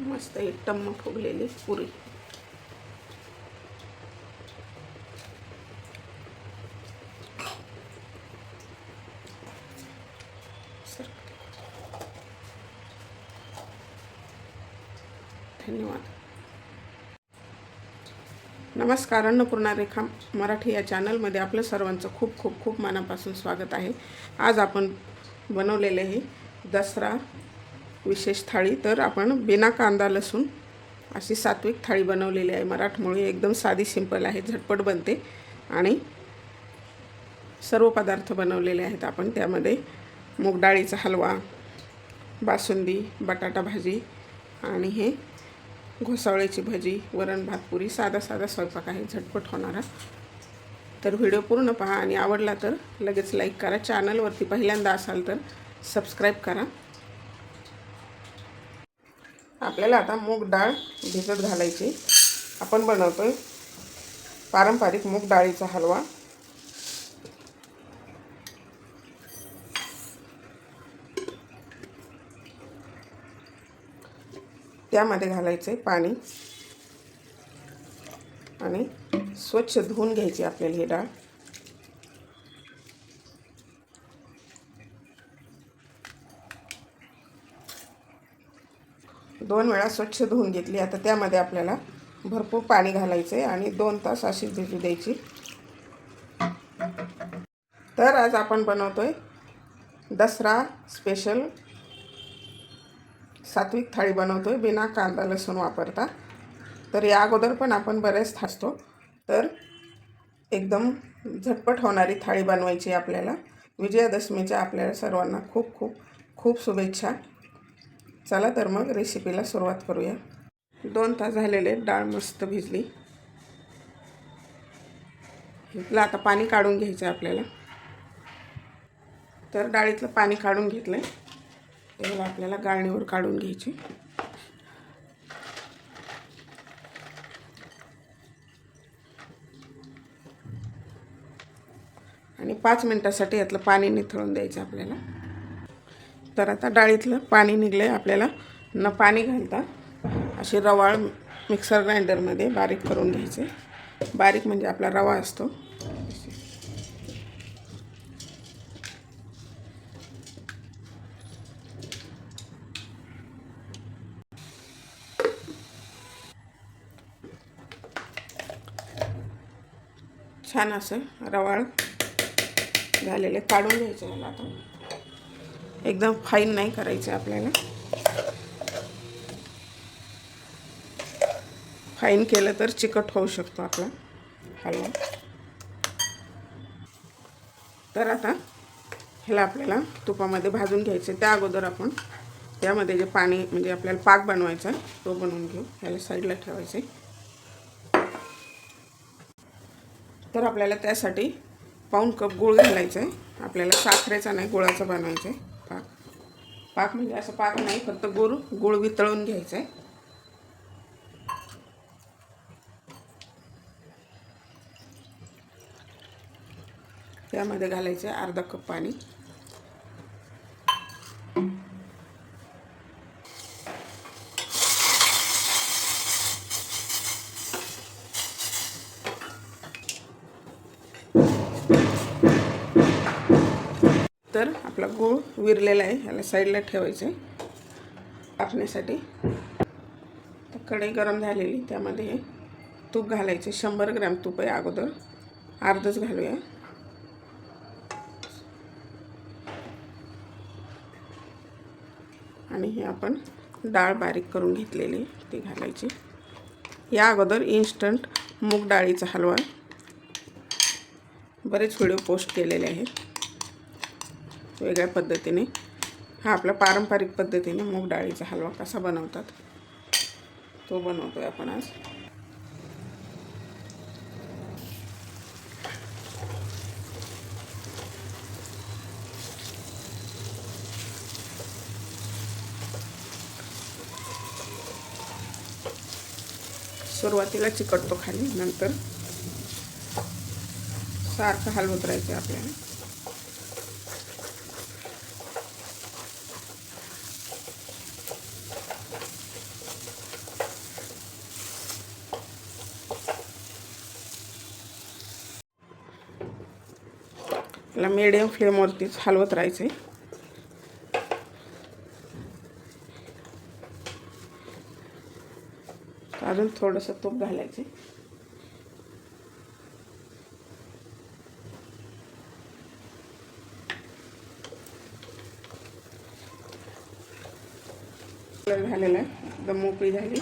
मस्त एक टम्म फुगलेली पुरी. धन्यवाद. नमस्कार अन्नपूर्णा रेखा मराठी या चॅनलमध्ये आपलं सर्वांचं खूप खूप खूप मनापासून स्वागत आहे. आज आपण बनवलेले हे दसरा विशेष थाळी. तर आपण बिना कांदा लसूण अशी सात्विक थाळी बनवलेली आहे. मराठमोळी एकदम साधी सिंपल आहे. झटपट बनते आणि सर्व पदार्थ बनवलेले आहेत आपण. त्यामध्ये मूग डाळीचा हलवा बासुंदी बटाटा भाजी आणि हे घोसावळ्याची भजी वरण भात पुरी साधा साधा स्वयंपाक आहे. झटपट होणारा तर व्हिडिओ पूर्ण पहा आणि आवडला तर लगेच लाईक करा. चॅनलवरती पहिल्यांदा असाल तर सबस्क्राईब करा. आपल्याला आता मूग डाळ भिजत घालायची. आपण बनवतोय पारंपरिक मूग डाळीचा हलवा. त्यामध्ये घालायचे पाणी. आणि स्वच्छ धुवून घ्यायची आपल्याला ही डाळ. दोन वेळा स्वच्छ धुवून घेतली. आता त्यामध्ये आपल्याला भरपूर पाणी घालायचं आहे आणि दोन तास अशी भिजू द्यायची. तर आज आपण बनवतो आहे दसरा स्पेशल सात्विक थाळी बनवतो आहे बिना कांदा लसूण वापरता. तर या अगोदर पण आपण बरेच थासतो. तर एकदम झटपट होणारी थाळी बनवायची आपल्याला. विजयादशमीच्या आपल्याला सर्वांना खूप खूप खूप शुभेच्छा. चला तर मग रेसिपीला सुरुवात करूया. दोन तास झालेले डाळ मस्त भिजली. इथलं आता पाणी काढून घ्यायचं आहे आपल्याला. तर डाळीतलं पाणी काढून घेतलं आहे त्याला आपल्याला गाळणीवर काढून घ्यायची. आणि पाच मिनटासाठी यातलं पाणी निथळून द्यायचं आपल्याला. तर आता डाळीतलं पाणी निघलं आहे आपल्याला. न पाणी घालता अशी रवाळ मिक्सर ग्राइंडरमध्ये बारीक करून घ्यायचे. बारीक म्हणजे आपला रवा असतो. छान असं रवाळ झालेले काढून घ्यायचं मला आता. एकदम फाईन नाही करायचं आपल्याला. फाईन केलं तर चिकट होऊ शकतो आपला हलवा. तर आता ह्याला आपल्याला तुपामध्ये भाजून घ्यायचं. त्या अगोदर आपण त्यामध्ये जे पाणी म्हणजे आपल्याला पाक बनवायचा आहे तो बनवून घेऊ. ह्याला साईडला ठेवायचं. आहे तर आपल्याला त्यासाठी पाऊण कप गूळ घालायचा आहे. आपल्याला साखरेचा नाही गुळाचा बनवायचा आहे. पाक म्हणजे असं पाक नाही फक्त गुळ गुळ वितळून घ्यायचं आहे त्यामध्ये घालायचं आहे अर्धा कप पाणी तर आपला गूळ विरलेला आहे ह्याला साईडला ठेवायचं. आहे टाकण्यासाठी. तर कढई गरम झालेली त्यामध्ये हे तूप घालायचे. शंभर ग्रॅम तूप आहे अगोदर. अर्धच घालूया. आणि हे आपण डाळ बारीक करून घेतलेली ती घालायची. या अगोदर इन्स्टंट मूग डाळीचा हलवा. बरेच व्हिडिओ पोस्ट केलेले आहेत. वेगळ्या पद्धतीने. हा आपला पारंपरिक पद्धतीने मूग डाळीचा हलवा कसा बनवतात तो बनवतो आहे आपण आज. सुरुवातीला चिकटतो खाली नंतर सारखं हलवत राहायचं आपल्याला. आपला मिडियम फ्लेमवरतीच हलवत राहायचे अजून थोडंसं तूप घालायचे कलर झालेला आहे. एकदम मोकळी झाली.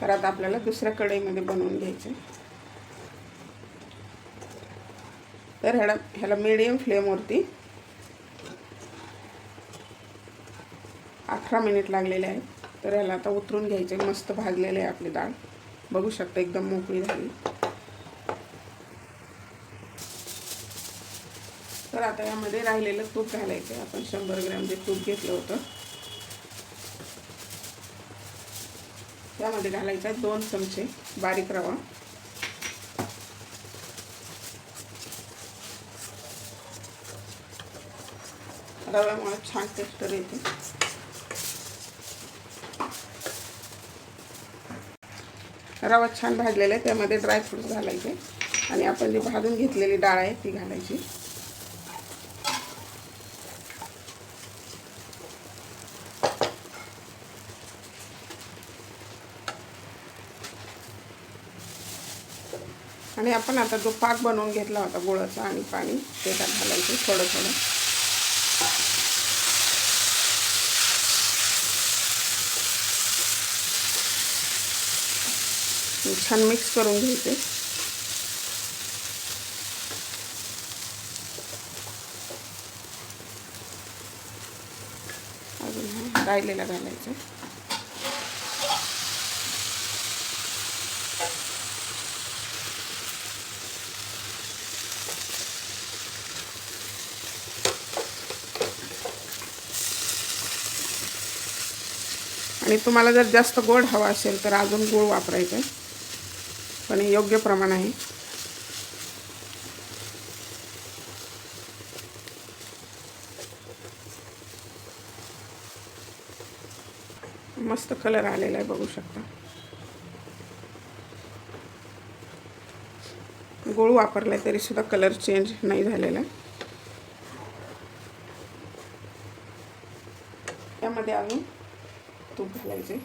परत आपल्याला दुसऱ्या कढईमध्ये बनवून घ्यायचे तर ह्याला ह्याला मीडियम फ्लेमवरती अठरा मिनिट लागलेले आहेत. तर ह्याला आता उतरून घ्यायचे. मस्त भाजलेले आहे आपली डाळ. बघू शकता एकदम मोकळी झाली. तर आता यामध्ये राहिलेलं तूप घालायचं आपण शंभर ग्रॅम जे तूप घेतलं होतं. त्यामध्ये घालायचा आहे दोन चमचे बारीक रवा. रव्यामुळे छान टेक्स्चर येते. रवा छान भाजलेला आहे त्यामध्ये ड्रायफ्रूट्स घालायचे. आणि आपण जी भाजून घेतलेली डाळ आहे ती घालायची. आणि आपण आता जो पाक बनवून घेतला होता गुळाचा आणि पाणी ते त्यात घालायचं थोडं थोडं छान मिक्स करून घ्यायचे अजून राहिलेला घालायचं. आणि तुम्हाला जर जास्त गोड हवा असेल तर अजून गूळ वापरायचं. आहे पण योग्य प्रमाण आहे. मस्त कलर आलेला आहे बघू शकता. गूळ वापरलाय तरी सुद्धा कलर चेंज नाही झालेला. आहे यामध्ये अजून तूप घालायचे.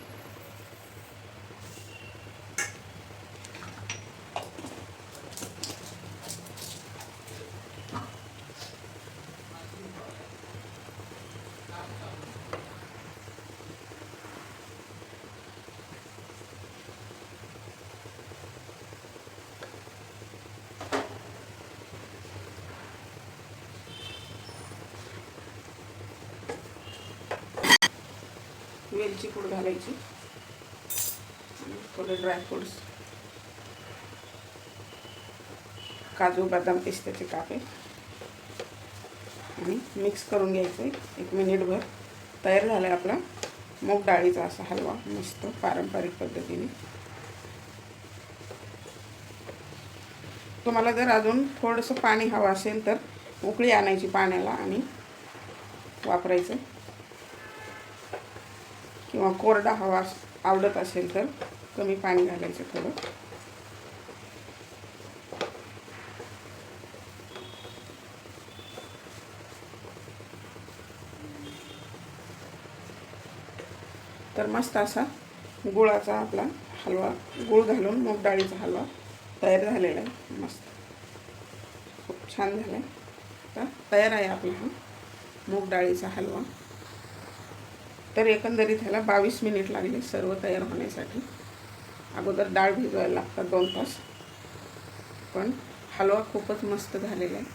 वेलची पूड घालायची. थोडे ड्रायफ्रुट्स काजू बदाम पिस्त्याचे कापे. आणि मिक्स करून घ्यायचे एक मिनिटभर तयार झाला आपला मूग डाळीचा असा हलवा. मस्त पारंपरिक पद्धतीने. तुम्हाला जर अजून थोडंसं पाणी हवं असेल तर उकळी आणायची पाण्याला आणि वापरायचं. किंवा कोरडा हवा आवडत असेल तर कमी पाणी घालायचं थोडं. तर मस्त असा गुळाचा आपला हलवा गुळ घालून मूग डाळीचा हलवा तयार झालेला आहे. मस्त. खूप छान झाला आहे आता तयार आहे आपला हा मूग डाळीचा हलवा. तर एकंदरीत ह्याला बावीस मिनिट लागले सर्व तयार होण्यासाठी. अगोदर डाळ भिजवायला लागतात दोन तास. पण हलवा खूपच मस्त झालेला आहे.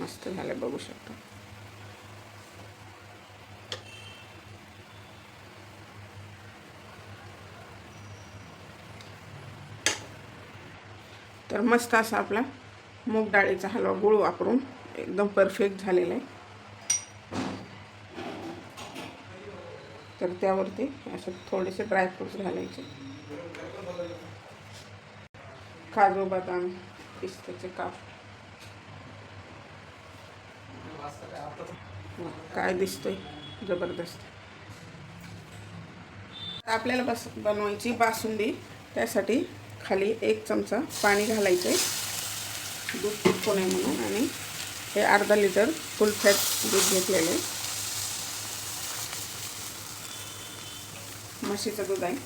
मस्त झालं बघू शकतो. तर मस्त असा आपला मूग डाळीचा हलवा गुळ वापरून एकदम परफेक्ट झालेला आहे. तर त्यावरती असं थोडेसे ड्रायफ्रुट्स घालायचे. काजू बदाम पिस्त्याचे काप. काय दिसतोय? जबरदस्त. आपल्याला बस बनवायची बासुंदी त्यासाठी खाली एक चमचा पाणी घालायचं आहे दूध फुटको नाही म्हणून आणि हे अर्धा लिटर फुल फॅट दूध घेतलेलं आहे. म्हशीचं दूध आहे.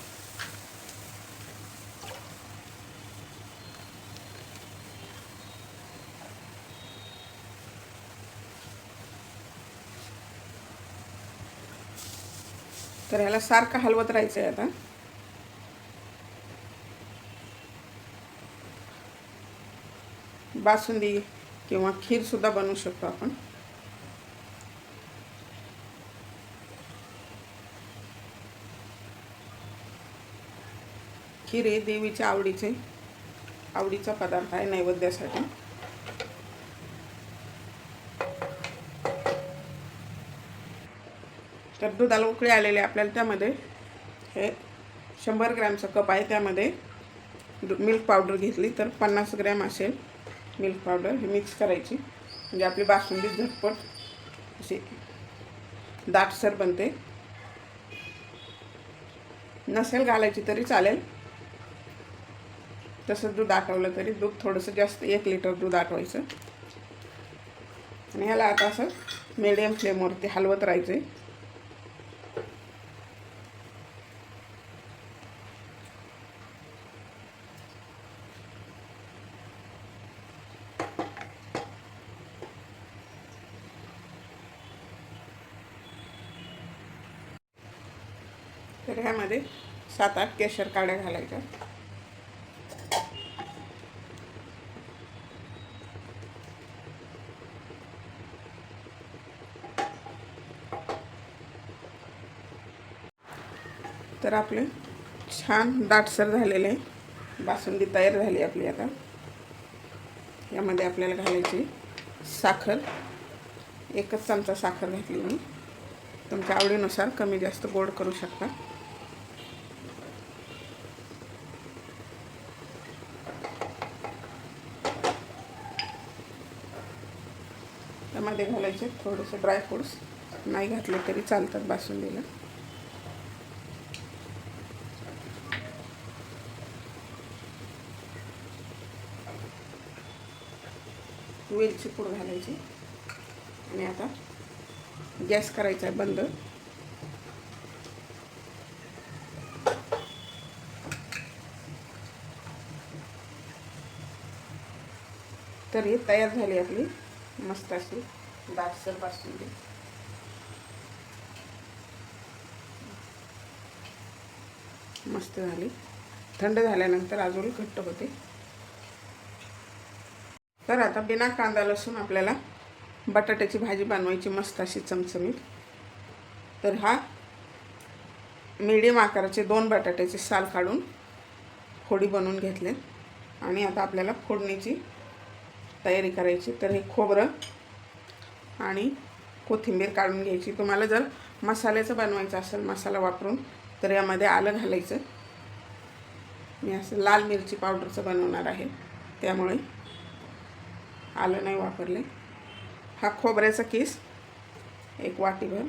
तर ह्याला सारखं हलवत राहायचं आहे आता. बासुंदी किंवा खीरसुद्धा बनवू शकतो आपण. खीर हे देवीच्या आवडीचे. आवडीचा पदार्थ आहे नैवेद्यासाठी. तर दुधाला उकळी आलेले आपल्याला त्यामध्ये. हे शंभर ग्रॅमचा कप आहे त्यामध्ये. मिल्क पावडर घेतली तर पन्नास ग्रॅम असेल मिल्क पावडर. हे मिक्स करायची. म्हणजे आपली बासुंदी झटपट अशी दाटसर बनते. नसेल घालायची तरी चालेल. तसं दूध आटवलं तरी दूध थोडंसं जास्त एक लिटर दूध आटवायचं आणि ह्याला आता असं मिडियम फ्लेमवरती हलवत राहायचं आहे तर ह्यामध्ये सात आठ केशर काड्या घालायच्या. तर आपले छान दाटसर झालेले बासुंदी तयार झाली आपली आता. यामध्ये आपल्याला घालायची साखर. एकच चमचा साखर घातली मी. तुमच्या आवडीनुसार कमी जास्त गोड करू शकता. त्यामध्ये घालायचे थोडेसे ड्रायफ्रूट्स नाही घातले तरी चालतात बासुंदीला. वेलची पूड घालायची. आणि आता गॅस करायचा आहे बंद. तर ही तयार झाली आपली मस्त अशी दाटसर बासुंदी. मस्त झाली. थंड झाल्यानंतर अजून घट्ट होते. तर आता बिना कांदा लसूण आपल्याला बटाट्याची भाजी बनवायची मस्त अशी चमचमीत. तर हा मीडियम आकाराचे दोन बटाट्याचे साल काढून फोडी बनवून घेतले. आणि आता आपल्याला फोडणीची तयारी करायची. तर हे खोबरं आणि कोथिंबीर काढून घ्यायची. तुम्हाला जर मसाल्याचं बनवायचं असेल मसाला वापरून तर यामध्ये आलं घालायचं. मी असं लाल मिरची पावडरचं बनवणार आहे. त्यामुळे आलं नाही वापरले. हा खोबऱ्याचा किस एक वाटीभर.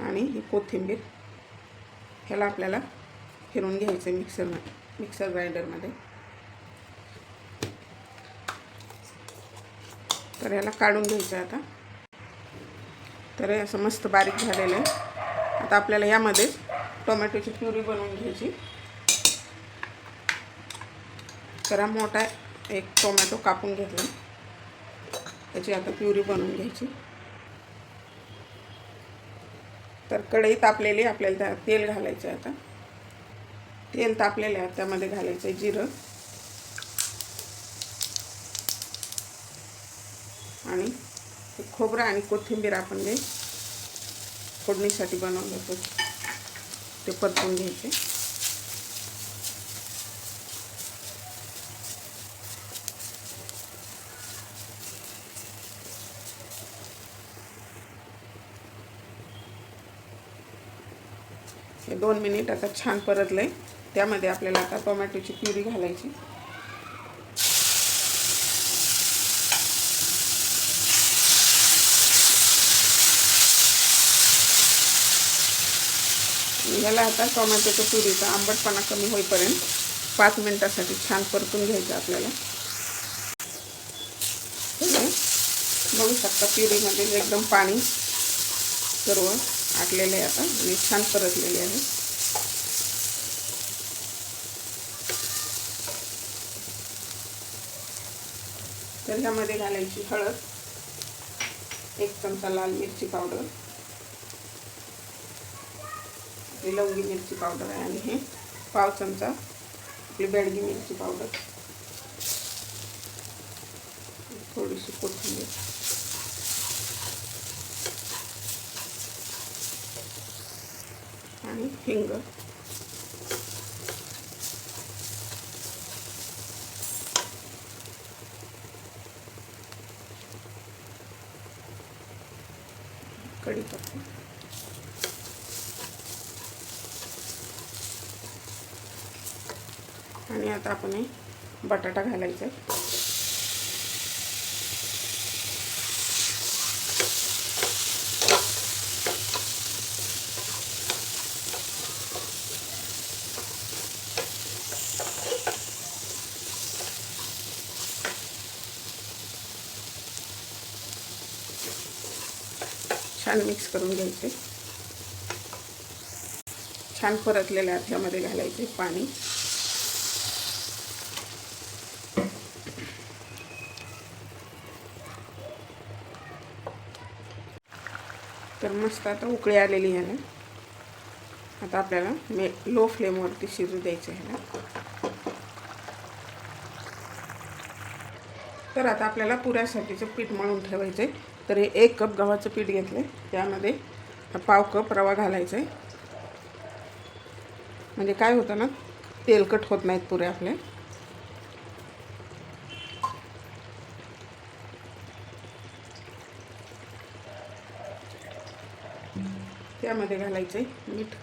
आणि ही कोथिंबीर. ह्याला आपल्याला फिरून घ्यायचं मिक्सर मिक्सर ग्राइंडरमध्ये तर ह्याला काढून घ्यायचं आता. तर हे असं मस्त बारीक झालेलं आहे. आता आपल्याला यामध्ये टोमॅटोची प्युरी बनवून घ्यायची. तर हा मोठा एक टोमॅटो कापून घेतला. त्याची आता प्युरी बनवून घ्यायची. तर कढई तापलेली आपल्याला त्या तेल घालायचं आहे आता. तेल तापलेलं आहे त्यामध्ये घालायचं आहे जिरं. आणि ते खोबरं आणि कोथिंबीर आपण जे फोडणीसाठी बनवलं होतं ते परतून घ्यायचे. दोन मिनिट आता छान परतलं आहे त्यामध्ये आपल्याला आता टोमॅटोची प्युरी घालायची. ह्याला आता टोमॅटोच्या प्युरीचा आंबटपणा कमी होईपर्यंत पाच मिनटासाठी छान परतून घ्यायचं आपल्याला. बघू शकता प्युरीमध्ये एकदम पाणी सर्व आटलेलं आहे आता आणि छान परतलेले आहे. तर ह्यामध्ये घालायची हळद एक चमचा लाल मिरची पावडर आपली लवंगी मिरची पावडर आहे आणि हे पाव चमचा आपली बेडगी मिरची पावडर. थोडीशी कोथिंबीर. आणि हिंग कढीपत्ता आणि आता आपण हे बटाटा घालायचा छान मिक्स करून घ्यायचे. छान परतलेल्या ह्यामध्ये घालायचे पाणी. तर मस्त आता उकळी आलेली आहे ना. आता आपल्याला मे लो फ्लेमवरती शिजू द्यायचं आहे ना. तर आता आपल्याला पुऱ्यासाठीचं पीठ मळून ठेवायचं आहे तर हे एक कप गव्हाचं पीठ घेतलं आहे त्यामध्ये पाव कप रवा घालायचा आहे. म्हणजे काय होतं ना तेलकट होत नाहीत पुऱ्या आपल्या त्यामध्ये घालायचं आहे मीठ.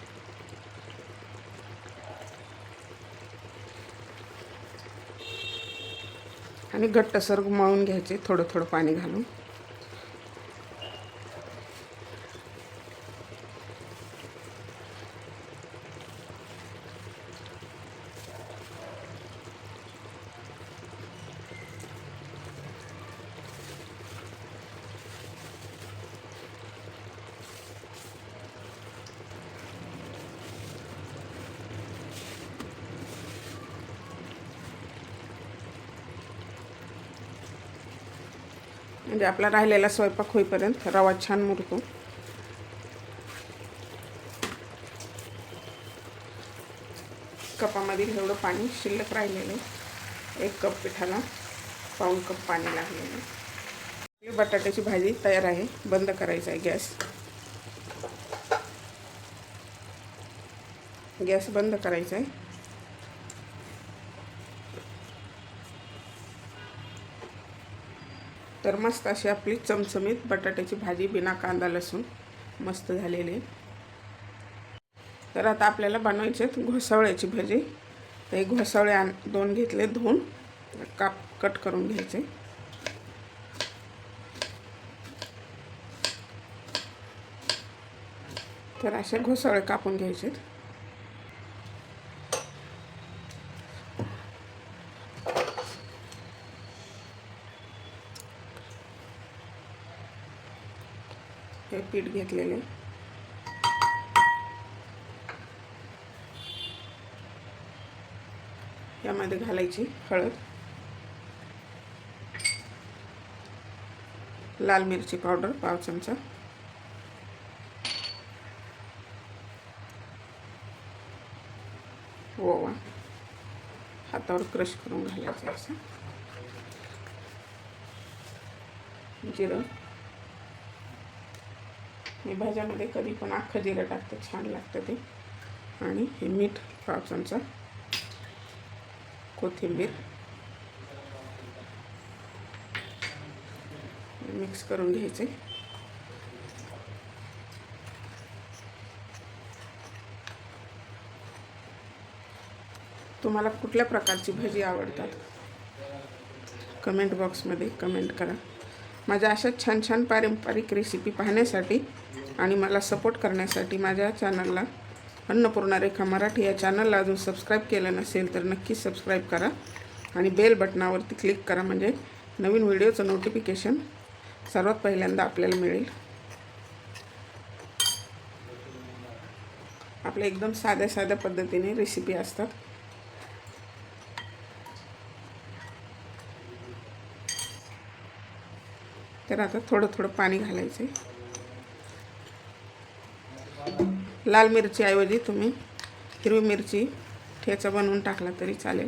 आणि घट्टसर मळून घ्यायचे थोडं थोडं पाणी घालून. म्हणजे आपला राहिलेला स्वयंपाक होईपर्यंत रवा छान मुरतो. कपामधील एवढं पाणी शिल्लक राहिलेलं आहे. एक कप पिठाला पाऊण कप पाणी लागलेलं आहे. बटाट्याची भाजी तयार आहे. बंद करायचा आहे गॅस. गॅस बंद करायचा आहे. तर मस्त अशी आपली चमचमीत बटाट्याची भाजी बिना कांदा लसूण मस्त झालेली. आहे तर आता आपल्याला बनवायचे घोसावळ्याची भाजी. ते घोसावळे आण दोन घेतले धुवून. काप कट करून घ्यायचे. तर असे घोसावळे कापून घ्यायचे पीठ घेतलेले. यामध्ये घालायची हळद. लाल मिरची पावडर पाव चमचा. ओवा. हातावर क्रश करून घालायचं असं. जिरं. मी भाज्यामध्ये कधी पण अख्खं जिरं टाकते छान लागतं ते. आणि हे मीठ पाव चमचा कोथिंबीर. मिक्स करून घ्यायचे. तुम्हाला कुठल्या प्रकारची भजी आवडतात? कमेंट बॉक्समध्ये कमेंट करा. माझ्या अशा छान छान पारंपरिक रेसिपी पाहण्यासाठी आणि मला सपोर्ट करण्यासाठी माझ्या चॅनलला अन्नपूर्णा रेखा मराठी या चॅनलला अजून सबस्क्राईब केलं नसेल तर नक्की सबस्क्राईब करा. आणि बेल बटनावरती क्लिक करा म्हणजे नवीन व्हिडिओचं नोटिफिकेशन सर्वात पहिल्यांदा आपल्याला मिळेल. आपल्या एकदम साध्या साध्या पद्धतीने रेसिपी असतात. तर आता थोडं थोडं पाणी घालायचं आहे लाल मिरचीऐवजी तुम्ही हिरवी मिरची ठेचा बनवून टाकला तरी चालेल.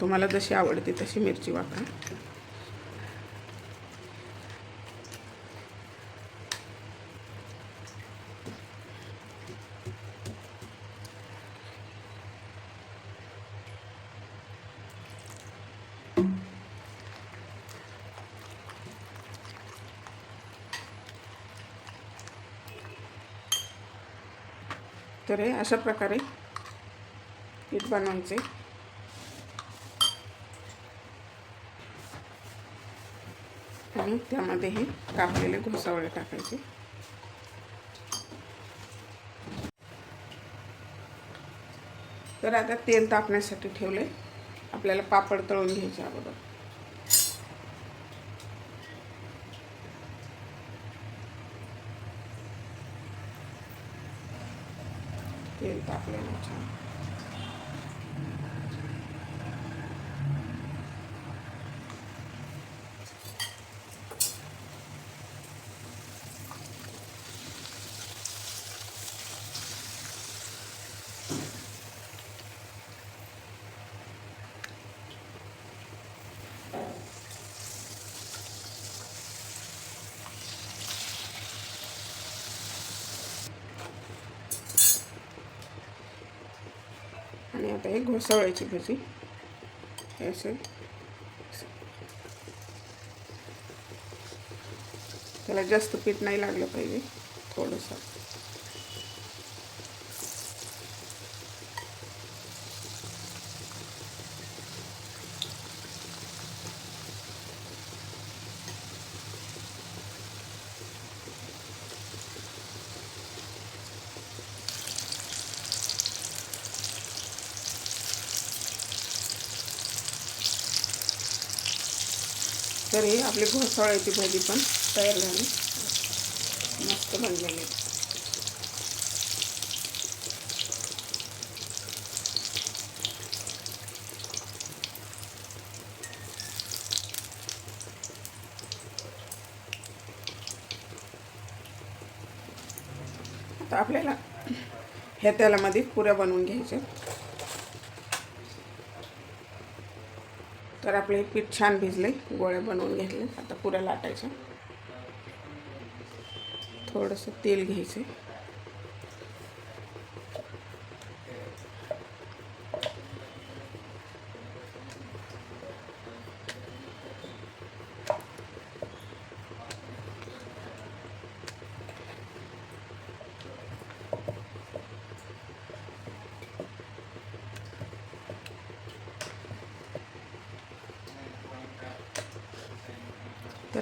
तुम्हाला जशी आवडते तशी मिरची वापरा. तर हे अशा प्रकारे पीठ बनवायचे. आणि त्यामध्ये हे कापलेले घोसावळे टाकायचे. तर आता तेल तापण्यासाठी ठेवले आपल्याला पापड तळून घ्यायचे अगोदर. तेल तापलेलं छान आणि आता हे घोसावळ्याची भजी. हे असे त्याला जास्त पीठ नाही लागलं पाहिजे थोडंसं तर ही भाजी पण तयार झाली. मस्त बनलेली आता आपल्याला ह्या तेलामध्ये पुऱ्या बनवून घ्यायच्या तर आपले हे पीठ छान भिजले गोळ्या बनवून घेतले. आता पुऱ्या लाटायच्या. थोडंसं तेल घ्यायचं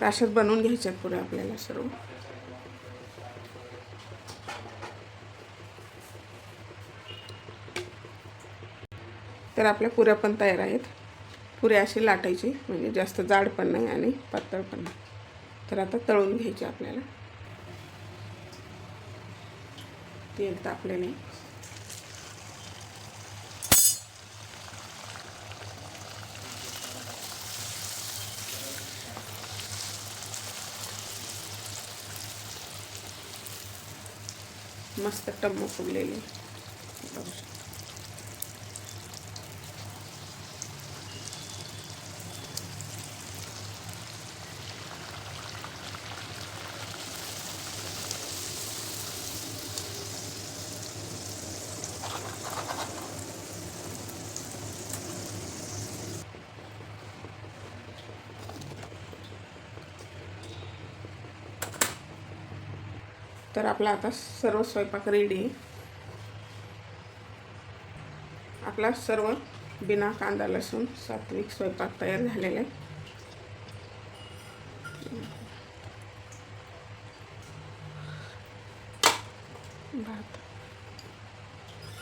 अशाच बनवून घ्यायच्यात पुऱ्या आपल्याला सर्व. तर आपल्या पुऱ्या पण तयार आहेत. पुऱ्या अशी लाटायची म्हणजे जास्त जाड पण नाही आणि पातळ पण नाही. तर आता तळून घ्यायची आपल्याला. तेल तापले नाही मस्त टम्म फुगलेले तर आपला आता सर्व स्वयंपाक रेडी आपला सर्व बिना कांदा लसूण सात्विक स्वयंपाक तयार झालेला आहे. भात.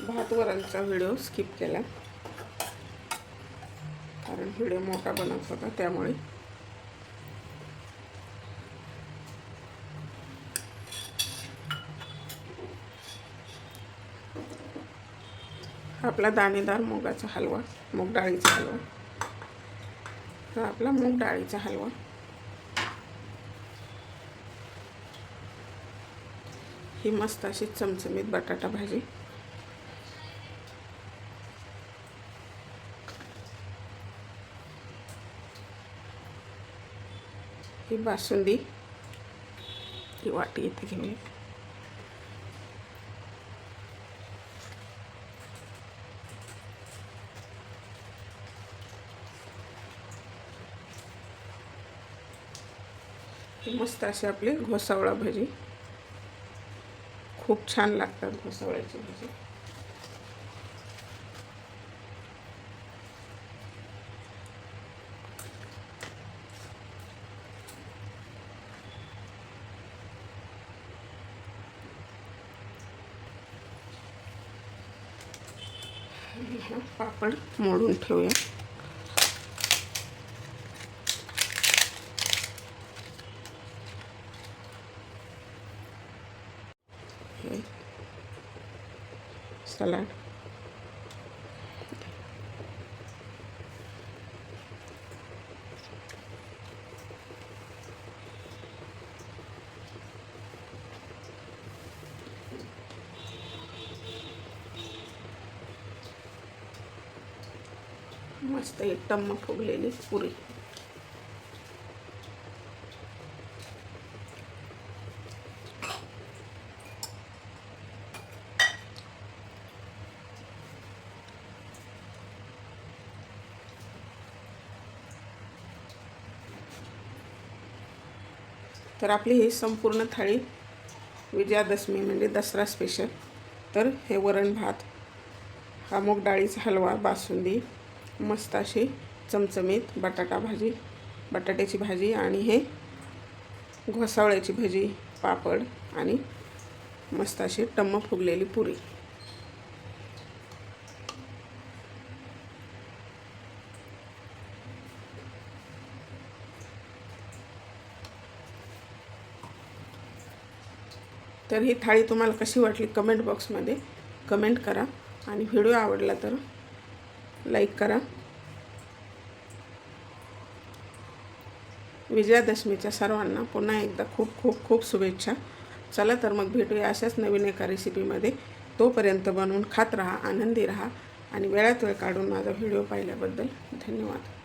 भात वरणचा व्हिडिओ स्किप केला. कारण व्हिडिओ मोठा बनत होता त्यामुळे आपला दाणेदार मुगाचा हलवा मूग डाळीचा हलवा. हा आपला मूग डाळीचा हलवा. ही मस्त अशी चमचमीत बटाटा भाजी. ही बासुंदी. ही वाटी इथे घेऊन मस्त अशी आपली घोसावळा भजी. खूप छान लागतात घोसावळ्याची भजी. पापड मोडून ठेवूया. सलाड मस्त एकदम फुगलेली पुरी. तर आपली ही संपूर्ण थाळी विजयादशमी म्हणजे दसरा स्पेशल तर हे वरण भात हा मूग डाळीचा हलवा बासुंदी मस्त अशी चमचमीत बटाटा भाजी बटाट्याची भाजी आणि हे घोसावळ्याची भजी पापड आणि मस्त अशी टम्म फुगलेली पुरी. तर ही थाळी तुम्हाला कशी वाटली कमेंट बॉक्समध्ये कमेंट करा. आणि व्हिडिओ आवडला तर लाईक करा. विजयादशमीच्या सर्वांना पुन्हा एकदा खूप खूप खूप शुभेच्छा. चला तर मग भेटूया अशाच नवीन एका रेसिपीमध्ये तोपर्यंत बनवून खात राहा आनंदी राहा आणि वेळात वेळ काढून माझा व्हिडिओ पाहिल्याबद्दल धन्यवाद.